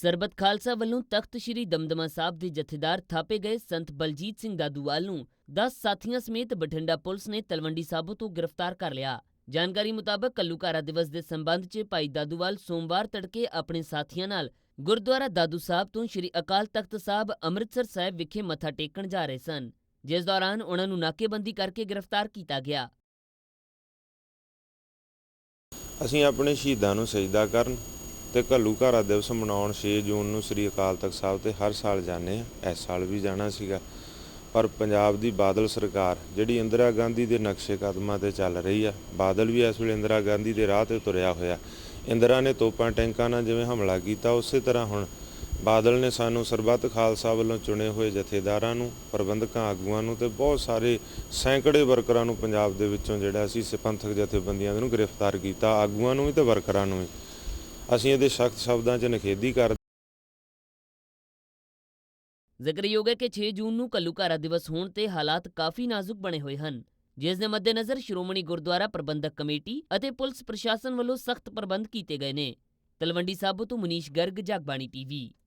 ਸਰਬਤ ਖਾਲਸਾ ਵੱਲੋਂ ਤਖਤ ਸ੍ਰੀ ਦਮਦਮਾ ਸਾਹਿਬ ਦੇ ਜਥੇਦਾਰ ਥਾਪੇ ਗਏ ਸੰਤ ਬਲਜੀਤ ਸਿੰਘ ਦਾਦੂਵਾਲ ਨੂੰ 10 ਸਾਥੀਆਂ ਸਮੇਤ ਬਠਿੰਡਾ ਪੁਲਿਸ ਨੇ ਤਲਵੰਡੀ ਸਾਬੋ ਤੋਂ ਗ੍ਰਿਫਤਾਰ ਕਰ ਲਿਆ। ਜਾਣਕਾਰੀ ਮੁਤਾਬਕ ਕੱਲੂਕਾਰਾ ਦਿਵਸ ਦੇ ਸੰਬੰਧ 'ਚ ਭਾਈ ਦਾਦੂਵਾਲ ਸੋਮਵਾਰ ਤੜਕੇ ਆਪਣੇ ਸਾਥੀਆਂ ਨਾਲ ਗੁਰਦੁਆਰਾ ਦਾਦੂ ਸਾਹਿਬ ਤੋਂ ਸ੍ਰੀ ਅਕਾਲ ਤਖਤ ਸਾਹਿਬ ਅੰਮ੍ਰਿਤਸਰ ਸਾਹਿਬ ਵਿਖੇ ਮੱਥਾ ਟੇਕਣ ਜਾ ਰਹੇ ਸਨ ਜਿਸ ਦੌਰਾਨ ਉਹਨਾਂ ਨੂੰ ਨਾਕੇਬੰਦੀ ਕਰਕੇ ਗ੍ਰਿਫਤਾਰ ਕੀਤਾ ਗਿਆ। ਅਸੀਂ ਆਪਣੇ ਸ਼ਹੀਦਾਂ ਨੂੰ ਸਜਦਾ ਕਰਨ ਤੇ ਘੱਲੂਘਾਰਾ ਦਿਵਸ ਮਨਾਉਣ 6 ਜੂਨ ਨੂੰ ਸ੍ਰੀ ਅਕਾਲ ਤਖਤ ਸਾਹਿਬ ਤੇ ਹਰ ਸਾਲ ਜਾਂਦੇ ਆ ਇਸ ਸਾਲ ਵੀ ਜਾਣਾ ਸੀਗਾ। ਪਰ ਪੰਜਾਬ ਦੀ ਬਾਦਲ ਸਰਕਾਰ, ਜਿਹੜੀ ਇੰਦਰਾ ਗਾਂਧੀ ਦੇ ਨਕਸ਼ੇ ਕਦਮਾਂ ਤੇ ਚੱਲ ਰਹੀ ਆ, ਬਾਦਲ ਵੀ ਇਸ ਵੇਲੇ ਇੰਦਰਾ ਗਾਂਧੀ ਦੇ ਰਾਹ ਤੇ ਤੁਰਿਆ ਹੋਇਆ। ਇੰਦਰਾ ਨੇ ਤੋਪਾਂ ਟੈਂਕਾਂ ਨਾਲ ਜਿਵੇਂ ਹਮਲਾ ਕੀਤਾ, ਉਸੇ ਤਰ੍ਹਾਂ ਹੁਣ ਬਾਦਲ ਨੇ ਸਾਨੂੰ ਸਰਬੱਤ ਖਾਲਸਾ ਵੱਲੋਂ ਚੁਣੇ ਹੋਏ ਜਥੇਦਾਰਾਂ ਨੂੰ, ਪ੍ਰਬੰਧਕਾਂ ਆਗੂਆਂ ਨੂੰ ਤੇ ਬਹੁਤ ਸਾਰੇ ਸੈਂਕੜੇ ਵਰਕਰਾਂ ਨੂੰ ਪੰਜਾਬ ਦੇ ਵਿੱਚੋਂ ਜਿਹੜਾ ਸੀ ਸਿਪੰਥਕ ਜਥੇਬੰਦੀਆਂ ਨੂੰ ਗ੍ਰਿਫਤਾਰ ਕੀਤਾ, ਆਗੂਆਂ ਨੂੰ ਵੀ ਤੇ ਵਰਕਰਾਂ ਨੂੰ ਵੀ। ਅਸੀਂ ਇਹਦੇ ਸਖਤ ਸ਼ਬਦਾਂ 'ਚ ਨਿਖੇਧੀ ਕਰ ਜ਼ਿਕਰਯੋਗ ਹੈ ਕਿ 6 ਜੂਨ ਨੂੰ ਕੱਲੂਕਾਰਾ ਦਿਵਸ ਹੋਣ ਤੇ ਹਾਲਾਤ ਕਾਫੀ ਨਾਜ਼ੁਕ ਬਣੇ ਹੋਏ ਹਨ, ਜਿਸ ਦੇ ਮੱਦੇਨਜ਼ਰ ਸ਼੍ਰੋਮਣੀ ਗੁਰਦੁਆਰਾ ਪ੍ਰਬੰਧਕ ਕਮੇਟੀ ਅਤੇ ਪੁਲਿਸ ਪ੍ਰਸ਼ਾਸਨ ਵੱਲੋਂ ਸਖਤ ਪ੍ਰਬੰਧ ਕੀਤੇ ਗਏ ਨੇ। ਤਲਵੰਡੀ ਸਾਬੋ ਤੋਂ ਮਨੀਸ਼ ਗਰਗ, ਜਗਬਾਣੀ ਟੀਵੀ।